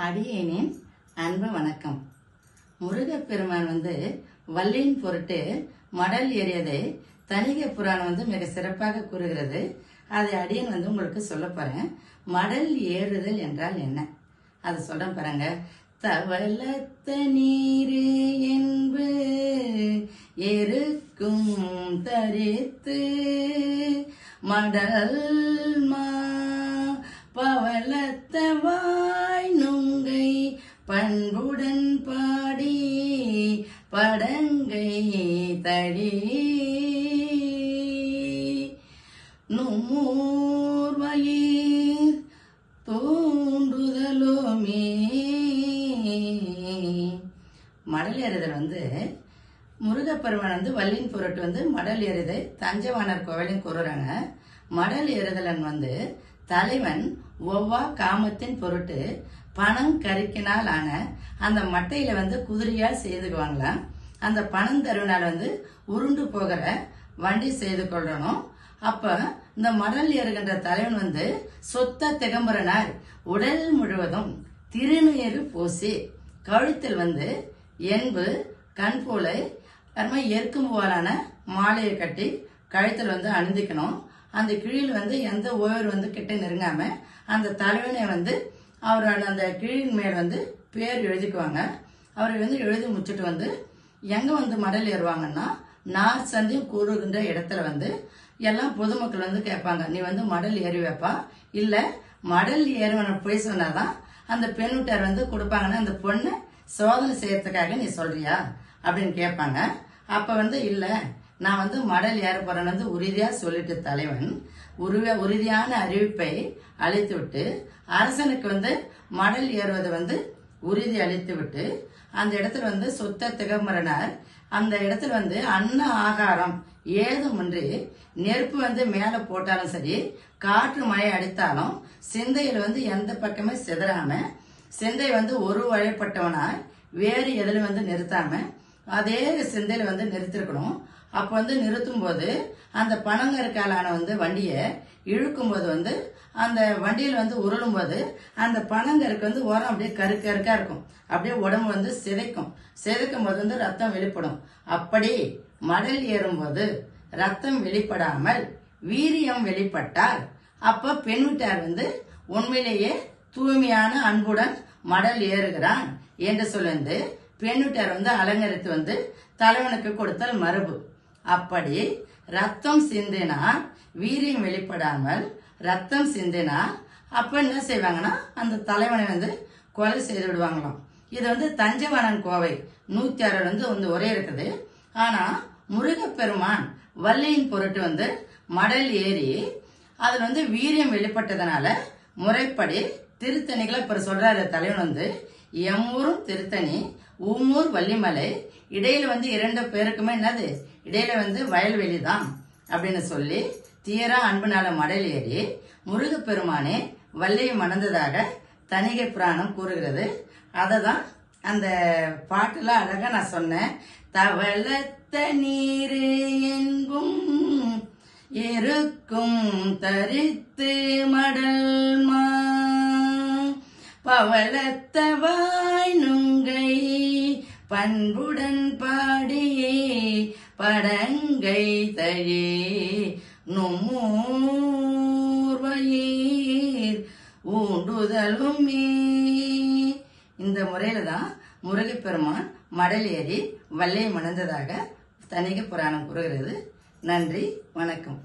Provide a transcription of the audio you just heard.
அடியேனின் அன்பு வணக்கம். முருகப்பெருமான் வந்து வள்ளியின் பொருட்டு மடல் ஏறியதை தனிக புராணம் வந்து மிக சிறப்பாக கூறுகிறது. அதை அடியன் வந்து உங்களுக்கு சொல்ல போறேன். மடல் ஏறுதல் என்றால் என்ன? அதை சொல்ல பாருங்க. தவளத்த நீரு என்பு எருக்கும் தரித்து மடல் மா பவளத்தவா நும்மூர்வயிர் தோன்றுதலோமே. மடல் எறிதல் வந்து முருகப்பெருமான் வந்து வல்லின் பொருட்டு வந்து மடல் ஏறுதை தஞ்சவாணர் கோவிலின் கூறுறாங்க மடல் ஏறுதலன் வந்து தலைவன் ஒவ்வா காமத்தின் பொருட்டு பணம் கறிக்கினால் ஆன அந்த மட்டையில வந்து குதிரையால் செய்துக்குவாங்களாம் அந்த பணம் தருவினால் வந்து உருண்டு போகிற வண்டி செய்து கொள்ளணும். அப்ப இந்த மடல் ஏறுகின்ற தலைவன் வந்து சொத்த திகம்பரனார். உடல் முழுவதும் திருநீறு பூசி கழுத்தில் வந்து என்பு கண் போலை அருமை எருக்கும்போலான மாலையை கட்டி கழுத்தில் வந்து அணிந்திக்கணும். அந்த கிழியில் வந்து எந்த ஓவர் வந்து கிட்ட நெருங்காம அந்த தலைவனை வந்து அவரோட அந்த கிழியின் மேல் வந்து பேர் எழுதிக்குவாங்க. அவரை வந்து எழுதி முடிச்சுட்டு வந்து எங்கே வந்து மடல் ஏறுவாங்கன்னா நார் சந்தையும் கூறுகின்ற இடத்துல வந்து எல்லாம் பொதுமக்கள் வந்து கேட்பாங்க நீ வந்து மடல் ஏறி வைப்பா இல்ல மடல் ஏறுவன போய் சொன்னாதான் அந்த பெண் வீட்டார் வந்து கொடுப்பாங்கன்னா அந்த பொண்ணு சோதனை செய்யறதுக்காக நீ சொல்றியா? அப்படின்னு கேட்பாங்க. அப்ப வந்து இல்ல நான் வந்து மடல் ஏற போறேன்னு வந்து உறுதியா சொல்லிட்டு தலைவன் உருவ உறுதியான அறிவிப்பை அளித்து விட்டு அரசனுக்கு வந்து மடல் ஏறுவதை வந்து உறுதி அளித்து விட்டு அந்த இடத்துல வந்து சொத்த திகமரனார் அந்த இடத்துல வந்து அன்ன ஆகாரம். ஏதுமின்றி நெருப்பு வந்து மேல போட்டாலும் சரி காற்று மழை அடித்தாலும் சிந்தையில வந்து எந்த பக்கமே சிதறாம சிந்தை வந்து ஒரு வழிபட்டவனாய் வேறு எதில் வந்து நிறுத்தாம அதே சிந்தையில வந்து நிறுத்திருக்கணும். அப்போ வந்து நிறுத்தும் போது அந்த பனங்கற்காலான வந்து வண்டியை இழுக்கும் போது வந்து அந்த வண்டியில் வந்து உருளும் போது அந்த பனங்கருக்கு வந்து உரம் அப்படியே கரு கருக்கா இருக்கும். அப்படியே உடம்பு வந்து சிதைக்கும். சிதைக்கும் போது வந்து ரத்தம் வெளிப்படும். அப்படி மடல் ஏறும்போது ரத்தம் வெளிப்படாமல் வீரியம் வெளிப்பட்டால் அப்ப பெண் வீட்டார் வந்து உண்மையிலேயே தூய்மையான அன்புடன் மடல் ஏறுகிறான் என்று சொல்லிருந்து பெண் வீட்டார் வந்து அலங்கரித்து வந்து தலைவனுக்கு கொடுத்தல் மரபு. அப்படி ரத்தம் சிந்தினா வீரியம் வெளிப்படாமல் ரத்தம் சிந்தினா அப்ப என்ன செய்வாங்கன்னா அந்த தலைவனை வந்து கொலை செய்து விடுவாங்களாம். இது வந்து தஞ்சவனன் கோவை நூத்தி அறுபது வந்து வந்து ஒரே இருக்குது. ஆனா முருகப்பெருமான் வள்ளியின் பொருட்டு வந்து மடல் ஏறி அது வந்து வீரியம் வெளிப்பட்டதுனால முறைப்படி திருத்தணிகளை இப்ப சொல்றாரு தலைவன் வந்து எம்மூரும் திருத்தணி உம்மூர் வள்ளிமலை இடையில வந்து இரண்டு பேருக்குமே என்னது? இடையில வந்து வயல்வெளி தான் அப்படின்னு சொல்லி தீரா அன்புனால மடல் ஏறி முருகப்பெருமானே வள்ளியை மணந்ததாக தணிகை புராணம் கூறுகிறது. அதை தான் அந்த பாட்டுல அழகா நான் சொன்னேன். தவளத்த நீர் எங்கும் இருக்கும் தரித்து மடல் மா பவளத்த வாய் நுங்கை பண்புடன் பாடி படங்கை தழி நும்மூர்வயிர் ஊண்டுதலுமே இந்த முறையில தான் முருகப்பெருமான் மடல் ஏறி வல்லையை மணந்ததாக தனிக புராணம் கூறுகிறது. நன்றி வணக்கம்.